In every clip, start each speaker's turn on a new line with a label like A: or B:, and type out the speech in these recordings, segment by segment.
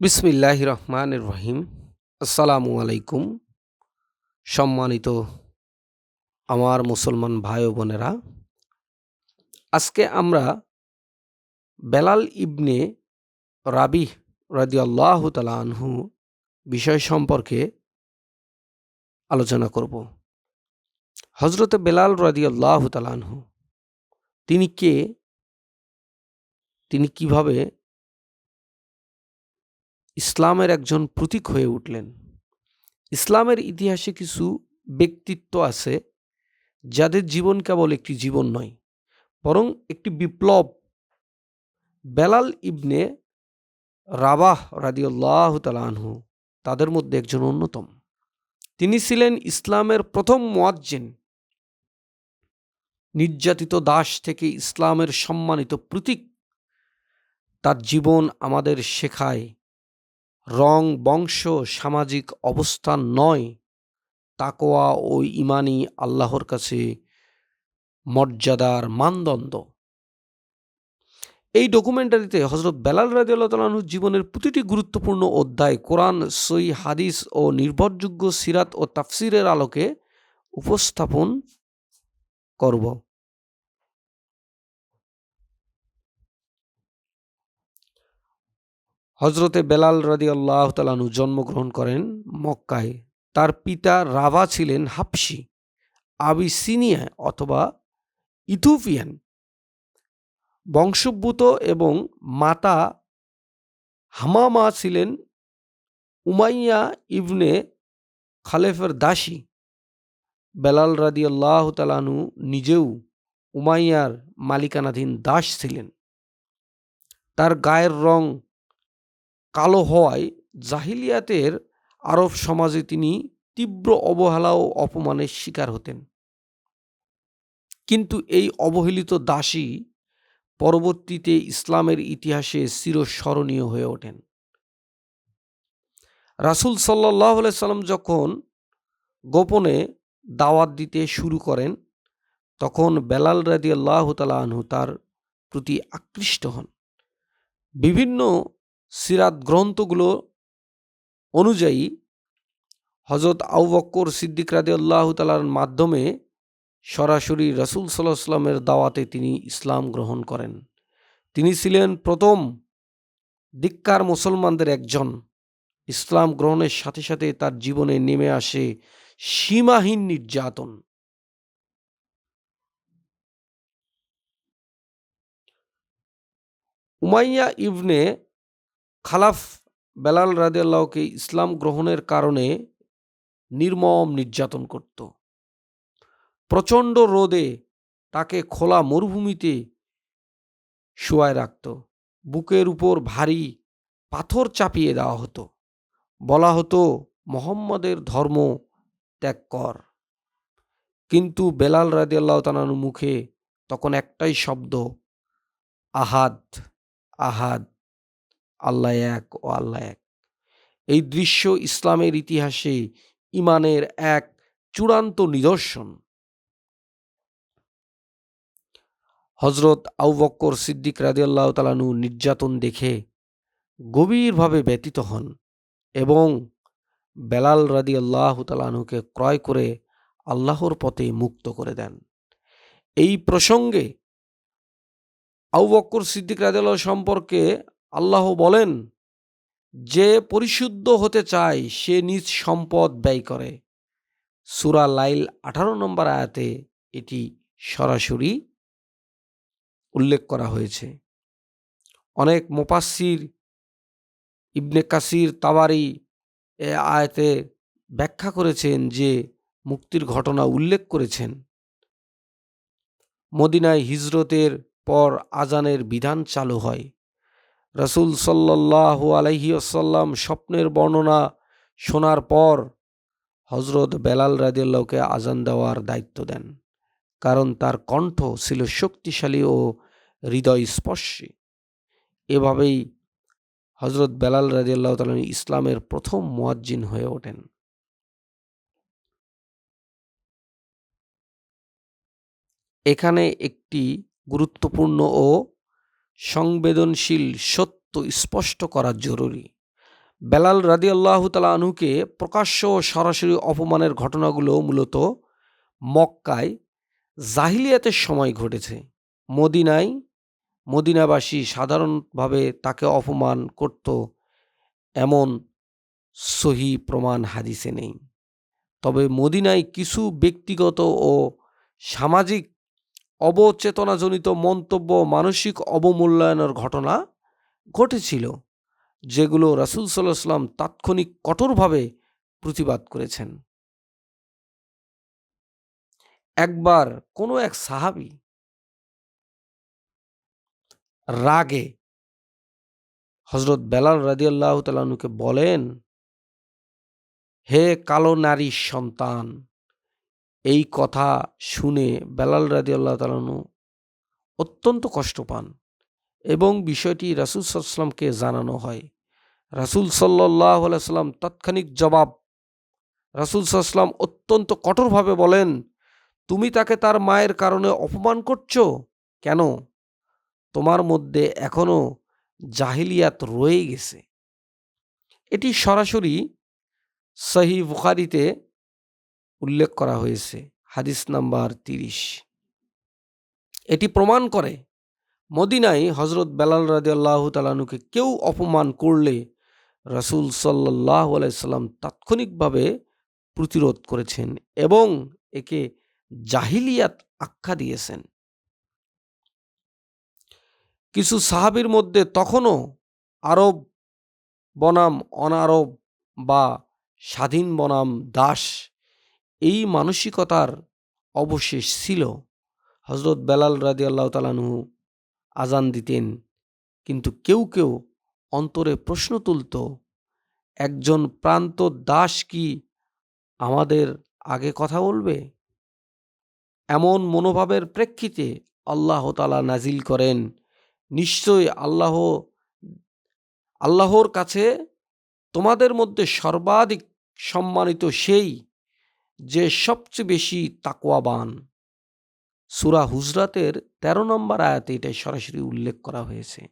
A: বিসমিল্লাহ রহমান রহিম। আসসালামু আলাইকুম। সম্মানিত আমার মুসলমান ভাই ও বোনেরা, আজকে আমরা বেলাল ইবনে রাবি রাদিয়াল্লাহ তালা আনহু বিষয় সম্পর্কে আলোচনা করব। হজরতে বেলাল রাদিয়াল্লাহ তালা আনহু, তিনি কে? তিনি কীভাবে ইসলামের একজন প্রতীক হয়ে উঠলেন। ইসলামের ইতিহাসে কিছু ব্যক্তিত্ব আছে যাদের জীবন কেবল একটি জীবন নয়, বরং একটি বিপ্লব। বেলাল ইবনে রাবাহ রাদিউল্লাহ তালানহু তাদের মধ্যে একজন অন্যতম। তিনি ছিলেন ইসলামের প্রথম মোয়াজ্জেন। নির্যাতিত দাস থেকে ইসলামের সম্মানিত প্রতীক। তার জীবন আমাদের শেখায়। রং বংশ সামাজিক অবস্থান নয় তাকোয়া ও ইমানি আল্লাহর কাছে মর্যাদার মানদণ্ড। এই ডকুমেন্টারিতে হজরত বেলাল রাজিউল্লাহর জীবনের প্রতিটি গুরুত্বপূর্ণ অধ্যায় কোরআন সই হাদিস ও নির্ভরযোগ্য সিরাত ও তাফসিরের আলোকে উপস্থাপন করব। হজরতে বেলাল রাদি আল্লাহ তালানু জন্মগ্রহণ করেন মক্কায়। তার পিতা রাভা ছিলেন হাফসি, আবিসিনিয়া অথবা ইথুপিয়ান বংশোদ্ভূত এবং মাতা হামামা ছিলেন উমাইয়া ইবনে খালেফের দাসী। বেলাল রাদি আল্লাহ তালানু নিজেও উমাইয়ার মালিকানাধীন দাস ছিলেন। তার গায়ের রং কালো হওয়ায় জাহিলিয়াতের আরব সমাজে তিনি তীব্র অবহেলা ও অপমানের শিকার হতেন। কিন্তু এই অবহেলিত দাসী পরবর্তীতে ইসলামের ইতিহাসে চিরস্মরণীয় হয়ে ওঠেন। রাসুল সাল্লাহ সাল্লাম যখন গোপনে দাওয়াত দিতে শুরু করেন, তখন বেলাল রাদি আল্লাহ আনহু তার প্রতি আকৃষ্ট হন। বিভিন্ন সিরাত গ্রন্থগুলো অনুযায়ী হজরত আউবক্কর সিদ্দিক রাদে আল্লাহ তালার মাধ্যমে সরাসরি রসুল সাল্লাহ সাল্লামের দাওয়াতে তিনি ইসলাম গ্রহণ করেন। তিনি ছিলেন প্রথম দিক্কার মুসলমানদের একজন। ইসলাম গ্রহণের সাথে সাথে তার জীবনে নেমে আসে সীমাহীন নির্যাতন। উমাইয়া ইবনে খালাফ বেলাল রাদিয়াল্লাহকে ইসলাম গ্রহণের কারণে নির্মম নির্যাতন করত। প্রচণ্ড রোদে তাকে খোলা মরুভূমিতে শোয়ায় রাখত। বুকের উপর ভারী পাথর চাপিয়ে দেওয়া হতো। বলা হতো, মোহাম্মদের ধর্ম ত্যাগ কর। কিন্তু বেলাল রাদিয়াল্লাহ তালানুর মুখে তখন একটাই শব্দ, আহাদ আহাদ। আল্লাহ এক ও আল্লাহ এক। এই দৃশ্য ইসলামের ইতিহাসে ইমানের এক চূড়ান্ত নিদর্শন। হজরত আউবক্কর সিদ্দিক রাজিয়াল্লাহ তালানু নির্যাতন দেখে গভীরভাবে ব্যতীত হন এবং বেলাল রাদি আল্লাহ তালানুকে ক্রয় করে আল্লাহর পথে মুক্ত করে দেন। এই প্রসঙ্গে আউবক্কর সিদ্দিক রাজিয়াল্লাহ সম্পর্কে আল্লাহ বলেন, যে পরিশুদ্ধ হতে চায়, সে নিজ সম্পদ ব্যয় করে। সুরা লাইল আঠারো নম্বর আয়াতে এটি সরাসরি উল্লেখ করা হয়েছে। অনেক মোপাসির ইবনে কাসির তাবারি এ আয়াতে ব্যাখ্যা করেছেন যে মুক্তির ঘটনা উল্লেখ করেছেন। মদিনায় হিজরতের পর আজানের বিধান চালু হয়। রসুল সাল্লাহ আলহি আসাল্লাম স্বপ্নের বর্ণনা শোনার পর হজরত বেলাল রাদিয়াল্লাহকে আজান দেওয়ার দায়িত্ব দেন। কারণ তার কণ্ঠ ছিল শক্তিশালী ও হৃদয় স্পর্শী এভাবেই হজরত বেলাল রাজিয়াল্লাহ তালন ইসলামের প্রথম মোয়াজ্জিন হয়ে ওঠেন। এখানে একটি গুরুত্বপূর্ণ ও সংবেদনশীল সত্য স্পষ্ট করা জরুরি। বেলাল রাদি তাআলা আনহুকে প্রকাশ্য ও সরাসরি অপমানের ঘটনাগুলো মূলত মক্কায় জাহিলিয়াতের সময় ঘটেছে। মদিনায় মদিনাবাসী সাধারণভাবে তাকে অপমান করত এমন সহি প্রমাণ হাদিসে নেই। তবে মদিনায় কিছু ব্যক্তিগত ও সামাজিক অবচেতনাজনিত মন্তব্য মানসিক অবমূল্যায়নের ঘটনা ঘটেছিল, যেগুলো রাসুল সাল্লাহ তাৎক্ষণিক কঠোরভাবে প্রতিবাদ করেছেন। একবার কোনো এক সাহাবি রাগে হজরত বেলাল রাদিয়াল্লাহ তালানুকে বলেন, হে কালো নারীর সন্তান এই কথা শুনে বেলাল রাদিয়াল্লাহ তালানু অত্যন্ত কষ্ট পান এবং বিষয়টি রাসুল সাল্লামকে জানানো হয়। রাসুল সাল্লাহ সাল্লাম তাৎক্ষণিক জবাব রাসুল সাল্লাম অত্যন্ত কঠোরভাবে বলেন, তুমি তাকে তার মায়ের কারণে অপমান করছ? কেন? তোমার মধ্যে এখনও জাহিলিয়াত রয়ে গেছে। এটি সরাসরি সহি বুখারিতে উল্লেখ করা হয়েছে। হাদিস নাম্বার তিরিশ। এটি প্রমাণ করে মদিনায় হজরত বেলাল রাজি আল্লাহ তালানুকে কেউ অপমান করলে রাসুল সাল্লাহ আলাইসাল্লাম তাৎক্ষণিকভাবে প্রতিরোধ করেছেন এবং একে জাহিলিয়াত আখ্যা দিয়েছেন। কিছু সাহাবির মধ্যে তখনও আরব বনাম, অনারব বা স্বাধীন বনাম দাস এই মানসিকতার অবশেষ ছিল হজরত বেলাল রাজি আল্লাহ তালানহু আজান দিতেন। কিন্তু কেউ কেউ অন্তরে প্রশ্ন তুলত, একজন প্রান্ত দাস কি আমাদের আগে কথা বলবে? এমন মনোভাবের প্রেক্ষিতে আল্লাহ তালা নাজিল করেন নিশ্চয়ই আল্লাহ, আল্লাহর কাছে তোমাদের মধ্যে সর্বাধিক সম্মানিত সেই যে সবচেয়ে বেশি তাকওয়াবান। সুরা হুজরাতের ১৩ নম্বর আয়াতে এটাই সরাসরি উল্লেখ করা হয়েছে।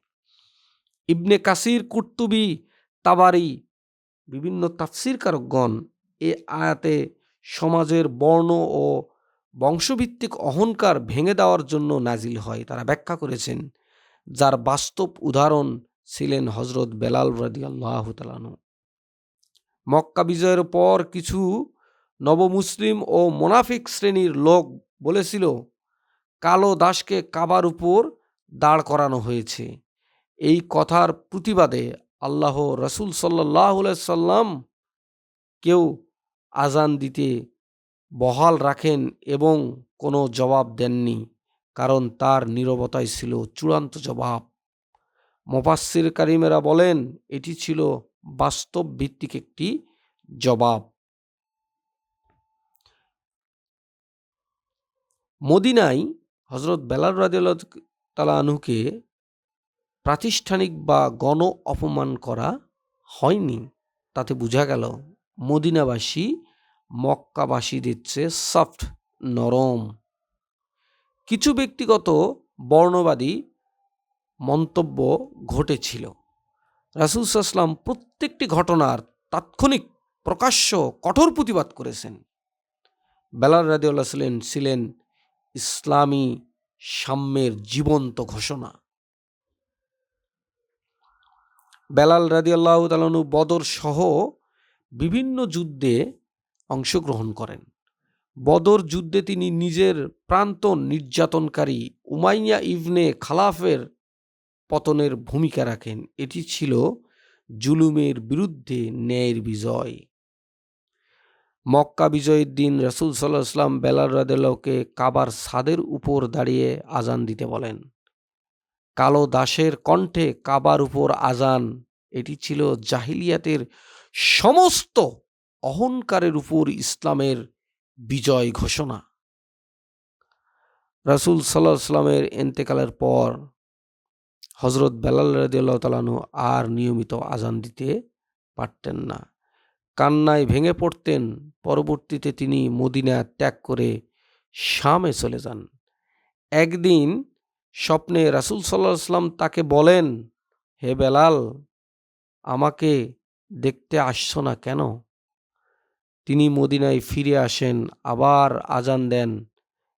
A: ইবনে কাসির, কুর্তুবি, তাবারি বিভিন্ন তাফসির কারকগণ এ আয়াতে সমাজের বর্ণ ও বংশভিত্তিক অহংকার ভেঙে দেওয়ার জন্য নাজিল হয়। তারা ব্যাখ্যা করেছেন, যার বাস্তব উদাহরণ ছিলেন হজরত বেলাল রাদি মক্কা বিজয়ের পর কিছু নবমুসলিম ও মোনাফিক শ্রেণির লোক বলেছিল, কালো দাসকে কাবার উপর দাঁড় করানো হয়েছে। এই কথার প্রতিবাদে আল্লাহ রসুল সাল্লাহ সাল্লাম কেউ আজান দিতে বহাল রাখেন এবং কোনো জবাব দেননি, কারণ তার নীরবতাই ছিল চূড়ান্ত জবাব। মোফাসির কারিমেরা বলেন, এটি ছিল বাস্তব ভিত্তিক একটি জবাব। মদিনায় হজরত বেলাল রাজিউল্লাহ তালা প্রাতিষ্ঠানিক বা গণ অপমান করা হয়নি। তাতে বোঝা গেল মদিনাবাসী মক্কাবাসীদের চেয়ে সফট, নরম। কিছু ব্যক্তিগত বর্ণবাদী মন্তব্য ঘটেছিল। রাসুল সাল্লাম প্রত্যেকটি ঘটনার তাৎক্ষণিক, প্রকাশ্য, কঠোর প্রতিবাদ করেছেন। বেলাল রাদিউল্লাহ ছিলেন ছিলেন ইসলামী সাম্যের জীবন্ত ঘোষণা। বেলাল রাদিয়াল্লাহ তালনু বদর সহ বিভিন্ন যুদ্ধে অংশগ্রহণ করেন। বদর যুদ্ধে তিনি নিজের প্রান্ত নির্যাতনকারী উমাইয়া ইবনে খালাফের পতনের ভূমিকা রাখেন। এটি ছিল জুলুমের বিরুদ্ধে ন্যায়ের বিজয়। মক্কা বিজয়ের দিন রসুল সাল্লাহ ইসলাম বেলাল রাদেলাকে কাবার ছাদের উপর দাঁড়িয়ে আজান দিতে বলেন। কালো দাসের কণ্ঠে কাবার উপর আজান, এটি ছিল জাহিলিয়াতের সমস্ত অহংকারের উপর ইসলামের বিজয় ঘোষণা। রাসুল সাল্লাহ সাল্লামের এন্তেকালের পর হজরত বেলাল রাদিয়াল্লাহ তালানু আর নিয়মিত আজান দিতে পারতেন না। কান্নায় ভেঙে পড়তেন। পরবর্তীতে তিনি মদিনা ত্যাগ করে শামে চলে যান। একদিন স্বপ্নে রাসুল সাল্লাহ সাল্লাম তাকে বলেন, হে বেলাল, আমাকে দেখতে আসছো না কেন? তিনি মদিনায় ফিরে আসেন, আবার আজান দেন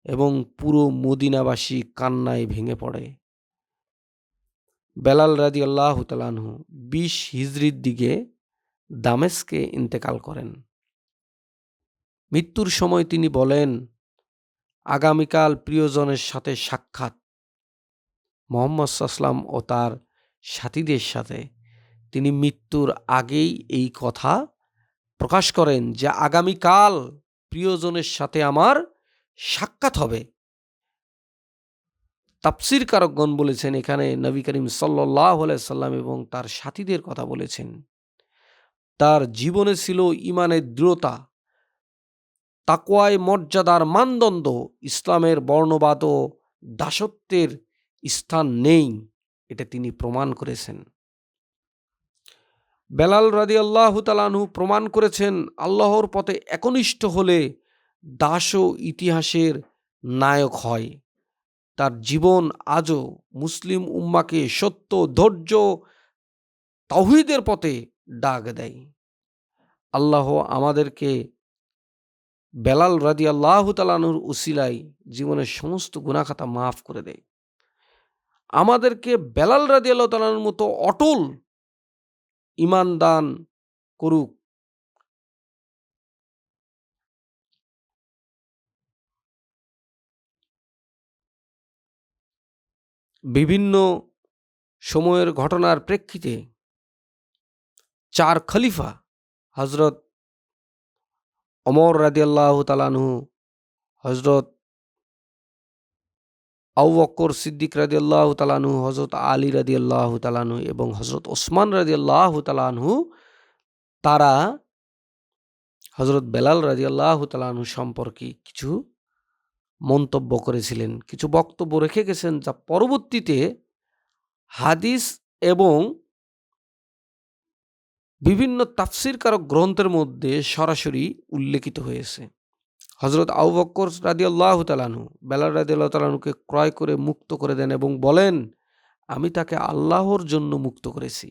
A: এবং পুরো মদিনাবাসী কান্নায় ভেঙে পড়ে। বেলাল রাজি আল্লাহ তালানহু বিশ হিজড়ির দিকে দামেস্কে ইন্তেকাল করেন। মৃত্যুর সময় তিনি বলেন, আগামীকাল প্রিয়জনের সাথে সাক্ষাৎ। মোহাম্মদ সাল্লাম ও তার সাথীদের সাথে তিনি মৃত্যুর আগেই এই কথা প্রকাশ করেন যে, আগামীকাল প্রিয়জনের সাথে আমার সাক্ষাৎ হবে। তাপসির কারকগণ বলেছেন, এখানে নবী করিম সাল্লাহ সাল্লাম এবং তার সাথীদের কথা বলেছেন। তার জীবনে ছিল ইমানের দৃঢ়তা তাকোয়ায় মর্যাদার মানদণ্ড, ইসলামের বর্ণবাদ ও দাসত্বের স্থান নেই, এটা তিনি প্রমাণ করেছেন। বেলাল রাদি আল্লাহ তালানহু প্রমাণ করেছেন, আল্লাহর পথে একনিষ্ঠ হলে দাসও ইতিহাসের নায়ক হয়। তার জীবন আজও মুসলিম উম্মাকে সত্য, ধৈর্য তাহিদের পথে ডাক দেয়। আল্লাহ আমাদেরকে বেলাল রাদি আল্লাহ তালানুর উসিলাই জীবনের সমস্ত গুণাখাতা মাফ করে দেয়। আমাদেরকে বেলাল রাদি আল্লাহ তালানুর মতো অটল ইমান দান করুক। বিভিন্ন সময়ের ঘটনার প্রেক্ষিতে চার খলিফা হজরত অমর রাদিয়াল্লাহ তালানহু হজরত আউবকর সিদ্দিক রাদিয়াল্লাহ তালানহু হজরত আলী রাদিয়াল্লাহ তালানহু এবং হজরত ওসমান রাদিয়াল্লাহ তালানহু তারা হজরত বেলাল রাজিয়াল্লাহ তালানহু সম্পর্কে কিছু মন্তব্য করেছিলেন, কিছু বক্তব্য রেখে গেছেন যা পরবর্তীতে হাদিস এবং বিভিন্ন তাফসিরকারক গ্রন্থের মধ্যে সরাসরি উল্লেখিত হয়েছে। হজরত আউ বক্কর রাদি আল্লাহ তালানু বেলাল রাদি আল্লাহ তালানুকে ক্রয় করে মুক্ত করে দেন এবং বলেন, আমি তাকে আল্লাহর জন্য মুক্ত করেছি।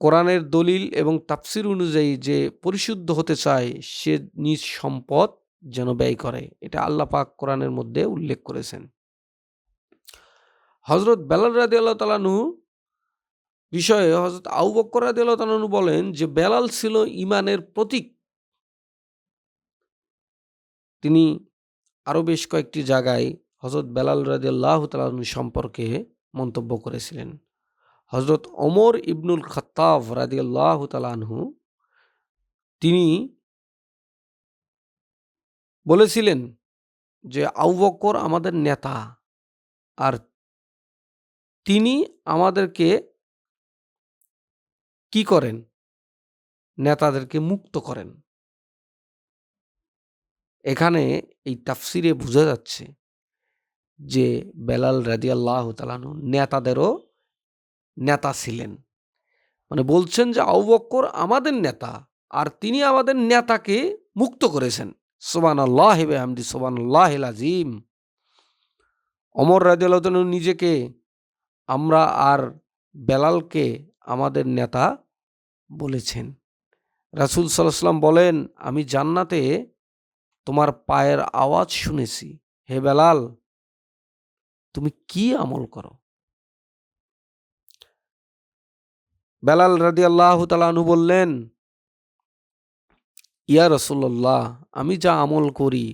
A: কোরআনের দলিল এবং তাফসির অনুযায়ী যে পরিশুদ্ধ হতে চায়, সে নিজ সম্পদ যেন ব্যয় করে। এটা আল্লাহ পাক কোরআনের মধ্যে উল্লেখ করেছেন। হজরত বেলাল রাদি আল্লাহ তালানু বিষয়ে হজরত আউ বক্কর রাদি আল্লাহ তালানু বলেন যে, বেলাল ছিল ইমানের প্রতীক। তিনি আরও বেশ কয়েকটি জায়গায় হজরত বেলাল রাদি আল্লাহ তালানু সম্পর্কে মন্তব্য করেছিলেন। হজরত ওমর ইবনুল খত্তাব রাদি আল্লাহ তালানহু তিনি বলেছিলেন যে আউ বক্কর আমাদের নেতা আর তিনি আমাদেরকে কি করেন? নেতাদেরকে মুক্ত করেন। এখানে এই তাফসিরে বোঝা যাচ্ছে যে বেলাল রাদিয়াল্লাহ তালানু নেতাদেরও নেতা ছিলেন। মানে বলছেন যে আউবক্কর আমাদের নেতা আর তিনি আমাদের নেতাকে মুক্ত করেছেন। সোবান আল্লাহ হেবে হামদি সোবান আল্লাহ আজিম অমর রাজিয়াল্লাহ নিজেকে আমরা আর বেলালকে আমাদের নেতা বলেছেন। রাসুল সাল্লাম বলেন, আমি জান্নাতে তোমার পায়ের আওয়াজ শুনেছি। হে বেলাল, তুমি কি আমল করো? বেলাল রাদি আল্লাহ তালানু বললেন, ইয়া রসুল্লাহ আমি যা আমল করি,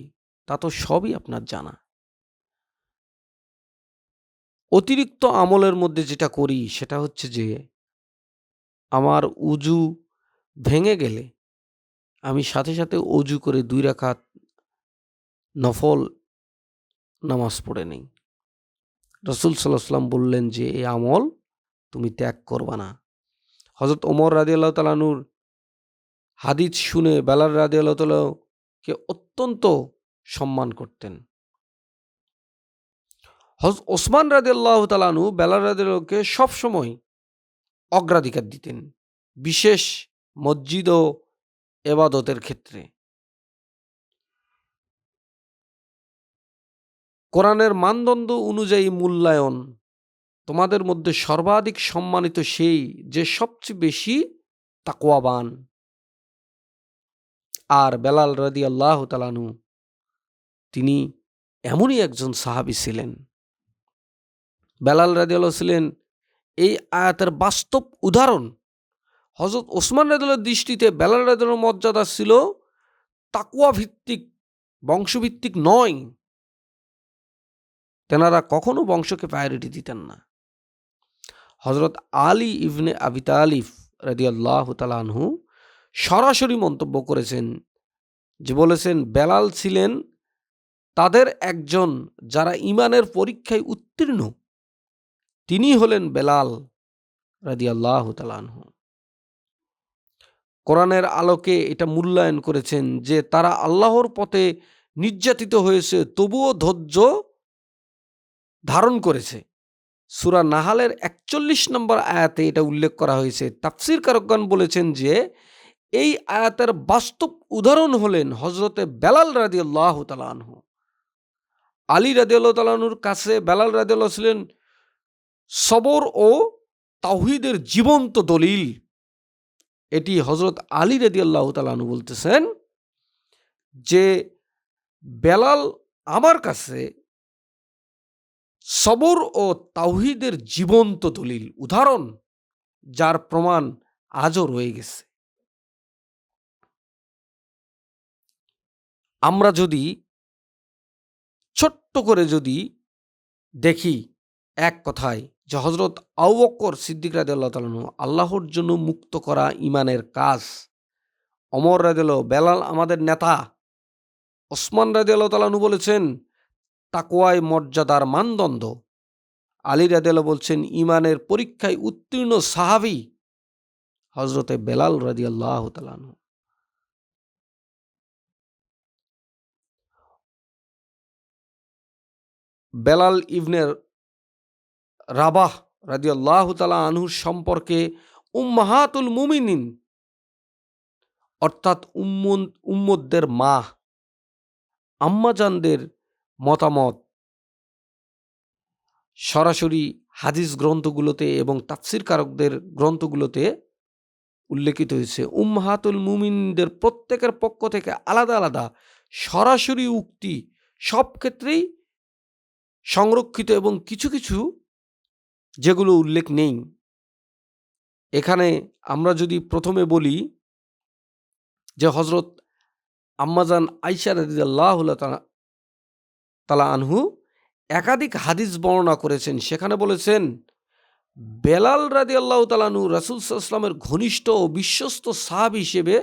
A: তা তো সবই আপনার জানা। অতিরিক্ত আমলের মধ্যে যেটা করি সেটা হচ্ছে যে, আমার উজু ভেঙে গেলে আমি সাথে সাথে অজু করে দুই রাখাত নফল নামাজ পড়ে নেই। রসুল সাল্লাম বললেন যে এই আমল তুমি ত্যাগ করবা না। হজরত ওমর রাজি আল্লাহ তালানুর হাদিস শুনে বেলার রাজি আল্লাহ তালাকে অত্যন্ত সম্মান করতেন। হজ ওসমান রাজি আল্লাহ তালানু বেলার রাজি আল্লাহকে সবসময় অগ্রাধিকার দিতেন, বিশেষ মসজিদ ও এবাদতের ক্ষেত্রে। কোরআনের মানদণ্ড অনুযায়ী মূল্যায়ন, তোমাদের মধ্যে সর্বাধিক সম্মানিত সেই যে সবচেয়ে বেশি তাকওয়াবান। আর বেলাল রাদি আল্লাহ তালানু তিনি এমনই একজন সাহাবি ছিলেন। বেলাল রাদি ছিলেন এই আয়াতের বাস্তব উদাহরণ হজরত ওসমান রাদুল্লার দৃষ্টিতে বেলাল রাদুল্লার মর্যাদা ছিল তাকুয়া ভিত্তিক বংশভিত্তিক নয়। তেনারা কখনো বংশকে প্রায়োরিটি দিতেন না। হজরত আলী ইবনে আবি তালিফ রাদিয়াল্লাহ তালানহু সরাসরি মন্তব্য করেছেন যে বলেছেন, বেলাল ছিলেন তাদের একজন যারা ইমানের পরীক্ষায় উত্তীর্ণ। তিনি হলেন বেলাল রাদিয়াল্লাহ তালানহু কোরআনের আলোকে এটা মূল্যায়ন করেছেন যে তারা আল্লাহর পথে নির্যাতিত হয়েছে, তবুও ধৈর্য ধারণ করেছে। সুরা নাহালের একচল্লিশ নম্বর আয়াতে এটা উল্লেখ করা হয়েছে। তাফসির কারকগণ বলেছেন যে, এই আয়াতের বাস্তব উদাহরণ হলেন হজরতে বেলাল রাজি আল্লাহ তালানহু আলী রাজি আল্লাহ তালাহুর কাছে বেলাল রাজি আল্লাহ ছিলেন সবর ও তাহিদের জীবন্ত দলিল। এটি হজরত আলী রেদি আল্লাহ তালানু বলতেছেন যে, বেলাল আমার কাছে সবর ও তাওহিদের জীবন্ত দলিল, উদাহরণ যার প্রমাণ আজও রয়ে গেছে। আমরা যদি ছোট্ট করে যদি দেখি এক কথায়, যে হজরত আউবক্কর সিদ্দিক তালানু আল্লাহর জন্য মুক্ত করা ইমানের কাজ। অমর রাদিল বেলাল আমাদের নেতা। ওসমান রাদিল্লাহ তালানু বলেছেন তাকোয়ায় মর্যাদার মানদণ্ড। আলী রাদিয়াল্লাহ বলছেন ইমানের পরীক্ষায় উত্তীর্ণ সাহাবি হজরতে বেলাল রাজি আল্লাহ তালানু বেলাল ইবনের রাবাহ রাজি আল্লাহ তালা আনহুর সম্পর্কে উম্মাহাতুল মুমিনিন, অর্থাৎ উম্মদের মা, আম্মাজানদের মতামত, সরাসরি হাদিস গ্রন্থগুলোতে এবং তাফসির কারকদের গ্রন্থগুলোতে উল্লেখিত হয়েছে। উম্মাহাতুল মুমিনদের প্রত্যেকের পক্ষ থেকে আলাদা আলাদা সরাসরি উক্তি সব ক্ষেত্রেই সংরক্ষিত এবং কিছু কিছু যেগুলো উল্লেখ নেই। এখানে আমরা যদি প্রথমে বলি যে হজরত আম্মাজান আইসা রাদিয়াল্লাহ তালা আনহু একাধিক হাদিস বর্ণনা করেছেন। সেখানে বলেছেন, বেলাল রাদি আল্লাহ তালানু রাসুল সাল্লামের ঘনিষ্ঠ ও বিশ্বস্ত সাহাব হিসেবে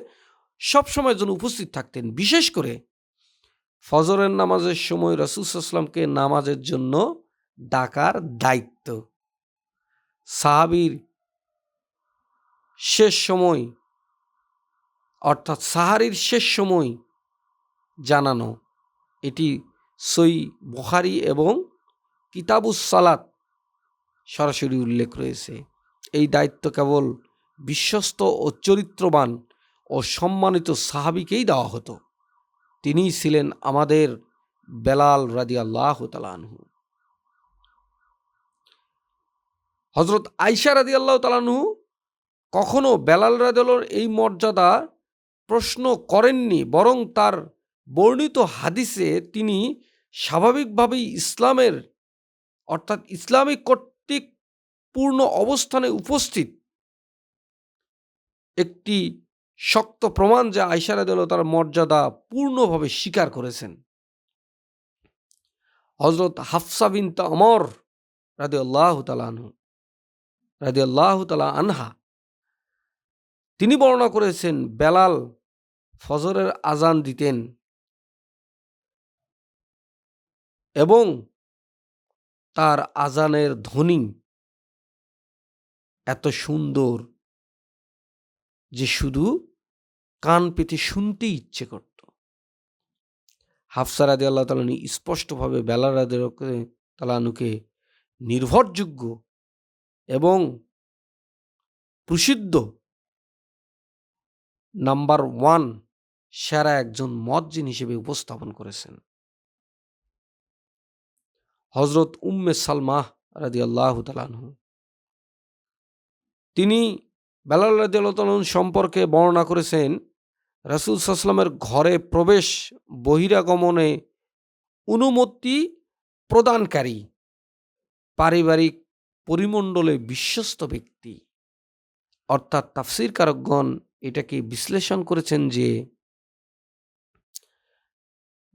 A: সবসময় যেন উপস্থিত থাকতেন। বিশেষ করে ফজরের নামাজের সময় রাসুল সাল্লামকে নামাজের জন্য ডাকার দায়িত্ব। সাহাবির শেষ সময়, অর্থাৎ সাহারির শেষ সময় জানানো। এটি সই বখারি এবং কিতাবুস সালাত সরাসরি উল্লেখ রয়েছে। এই দায়িত্ব কেবল বিশ্বস্ত ও চরিত্রবান ও সম্মানিত সাহাবিকেই দেওয়া হতো। তিনিই ছিলেন আমাদের বেলাল রাজি আল্লাহ তালানহু হজরত আইসা রাজি আল্লাহ তালানহু কখনো বেলাল রাজলর এই মর্যাদা প্রশ্ন করেননি, বরং তার বর্ণিত হাদিসে তিনি স্বাভাবিকভাবেই ইসলামের, অর্থাৎ ইসলামিক কর্তৃক পূর্ণ অবস্থানে উপস্থিত। একটি শক্ত প্রমাণ যা যে আইসারাদ তার মর্যাদা পূর্ণভাবে স্বীকার করেছেন। হজরত হাফসা বিন অমর রাদে আল্লাহ তালানহু রাদে আল্লাহ তালা আনহা। তিনি বর্ণনা করেছেন, বেলাল ফজরের আজান দিতেন এবং তার আজানের ধ্বনি এত সুন্দর যে শুধু কান পেতে শুনতেই ইচ্ছে করত। হাফসারাদি আল্লাহ তালানি স্পষ্টভাবে বেলারাদের তালানুকে নির্ভরযোগ্য এবং প্রসিদ্ধ নাম্বার ওয়ান সেরা একজন মজ্জিন হিসেবে উপস্থাপন করেছেন। হজরত উম্মে সালমাহ রাদি আল্লাহ তিনি বেলাল রাদি আল্লাহ সম্পর্কে বর্ণনা করেছেন, রাসুল সাল্লামের ঘরে প্রবেশ বহিরাগমনে অনুমতি প্রদানকারী, পারিবারিক পরিমণ্ডলে বিশ্বস্ত ব্যক্তি। অর্থাৎ তাফসির কারকগণ এটাকে বিশ্লেষণ করেছেন যে,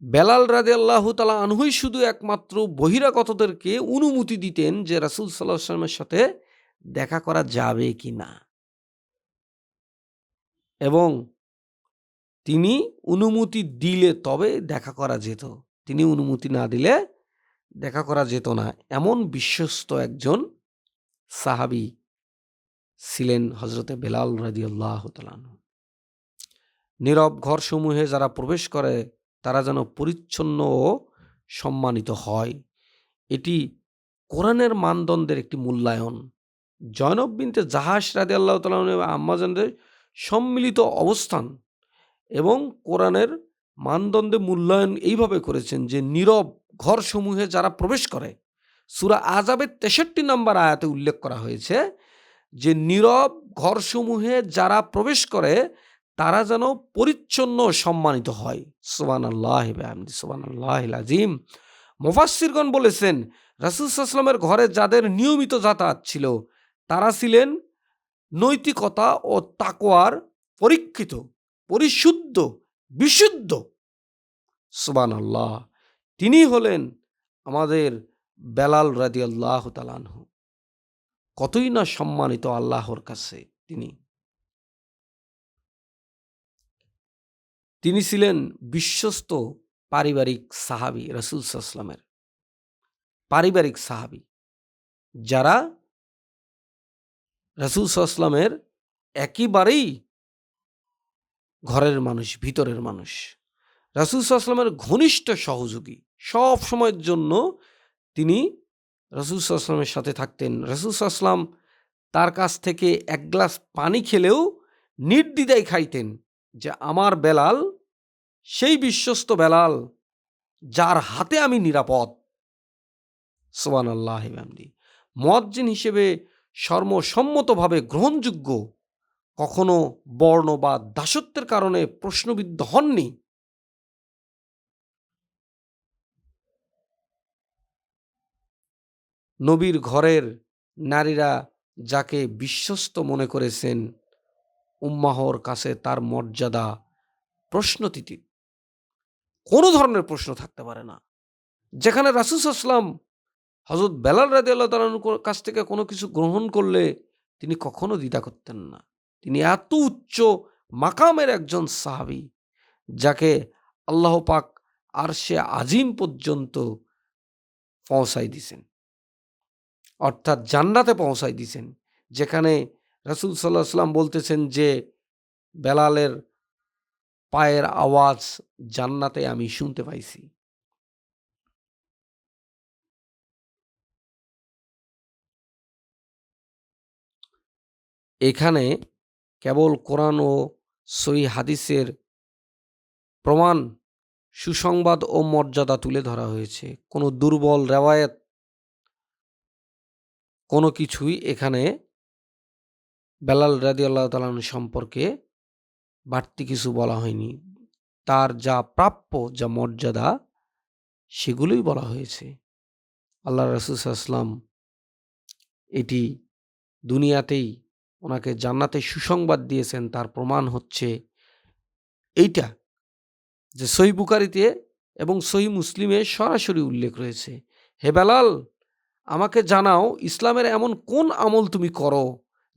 A: বেলাল রাজে আল্লাহ তালা আনহুই শুধু একমাত্র বহিরাগতদেরকে অনুমতি দিতেন যে রাসুল সাল্লাহ সাল্লামের সাথে দেখা করা যাবে কি না। এবং তিনি অনুমতি দিলে তবে দেখা করা যেত। তিনি অনুমতি না দিলে দেখা করা যেত না। এমন বিশ্বস্ত একজন সাহাবি ছিলেন হজরতে বেলাল রাজিউল্লাহ তালানহু নীরব ঘরসমূহে যারা প্রবেশ করে, তারা যেন পরিচ্ছন্ন ও সম্মানিত হয়। এটি কোরআনের মানদণ্ডের একটি মূল্যায়ন। জয়নব বিনতে জাহাজ রাজি আল্লাহ তালন এবং আম্মাজানদের সম্মিলিত অবস্থান এবং কোরআনের মানদণ্ডে মূল্যায়ন এইভাবে করেছেন যে, নীরব ঘরসমূহে যারা প্রবেশ করে সুরা আজাবের তেষট্টি নম্বর আয়াতে উল্লেখ করা হয়েছে যে, নীরব ঘরসমূহে যারা প্রবেশ করে, তারা যেন পরিচ্ছন্ন সম্মানিত হয়। সোবান আল্লাহ সোবান আল্লাহ আজিম মুফাসিরগণ বলেছেন রাসুলসাল্লামের ঘরে যাদের নিয়মিত যাতায়াত ছিল, তারা ছিলেন নৈতিকতা ও তাকোয়ার পরীক্ষিত, পরিশুদ্ধ, বিশুদ্ধ। সুবান আল্লাহ তিনি হলেন আমাদের বেলাল রাজি আল্লাহ তালানহু কতই না সম্মানিত আল্লাহর কাছে তিনি। তিনি ছিলেন বিশ্বস্ত পারিবারিক সাহাবি রসুল সাল্লামের পারিবারিক সাহাবি। যারা রসুল সাল্লামের একেবারেই ঘরের মানুষ, ভিতরের মানুষ। রাসুল সাল্লামের ঘনিষ্ঠ সহযোগী। সব সময়ের জন্য তিনি রসুল সাল্লামের সাথে থাকতেন। রসুল সাল্লাম তার কাছ থেকে এক গ্লাস পানি খেলেও নির্দ্বিধায় খাইতেন যে, আমার বেলাল, সেই বিশ্বস্ত বেলাল, যার হাতে আমি নিরাপদ। সোবান আল্লাহ মজ্জিন হিসেবে সর্বসম্মতভাবে গ্রহণযোগ্য কখনো বর্ণ বা দাসত্বের কারণে প্রশ্নবিদ্ধ হননি। নবীর ঘরের নারীরা যাকে বিশ্বস্ত মনে করেছেন, উম্মাহর কাছে তার মর্যাদা প্রশ্নতীতি। কোনো ধরনের প্রশ্ন থাকতে পারে না। যেখানে রাসুসাল্লাম হজরত বেলাল রাজি আল্লাহ তালার কাছ থেকে কোনো কিছু গ্রহণ করলে তিনি কখনো দ্বিধা করতেন না। তিনি এত উচ্চ মাকামের একজন সাহাবি, যাকে আল্লাহ পাক আর সে আজিম পর্যন্ত পৌঁছাই দিছেন অর্থাৎ জান্নাতে পৌঁছাই দিছেন। যেখানে রাসুল সাল্লাহ সাল্লাম বলতেছেন যে, বেলালের পায়ের আওয়াজ জান্নাতে আমি শুনতে পাইছি। এখানে কেবল কোরআন ও সই হাদিসের প্রমাণ, সুসংবাদ ও মর্যাদা তুলে ধরা হয়েছে। কোনো দুর্বল রেওয়ায়ত কোনো কিছুই এখানে বেলাল রাদি আল্লাহ তালন সম্পর্কে বাড়তি কিছু বলা হয়নি। তার যা প্রাপ্য, যা মর্যাদা, সেগুলোই বলা হয়েছে। আল্লাহ রসুলাম এটি দুনিয়াতেই ওনাকে জান্নাতে সুসংবাদ দিয়েছেন। তার প্রমাণ হচ্ছে এইটা যে সহি বুকারিতে এবং সহি মুসলিমে সরাসরি উল্লেখ রয়েছে। হে বেলাল! আমাকে জানাও ইসলামের এমন কোন আমল তুমি করো,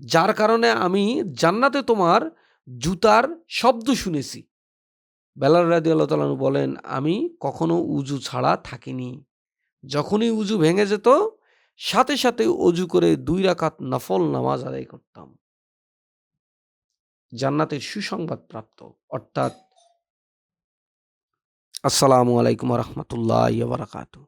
A: যার কারণে আমি জান্নাতে তোমার জুতার শব্দ শুনেছি। বেলাল রাদি আল্লাহ তালু বলেন, আমি কখনো উজু ছাড়া থাকিনি। যখনই উজু ভেঙে যেত, সাথে সাথে অজু করে দুই রাকাত নফল নামাজ আদায় করতাম। জান্নাতের সুসংবাদ প্রাপ্ত। অর্থাৎ, আসসালামু আলাইকুম রহমতুল্লাহ বারাকাতু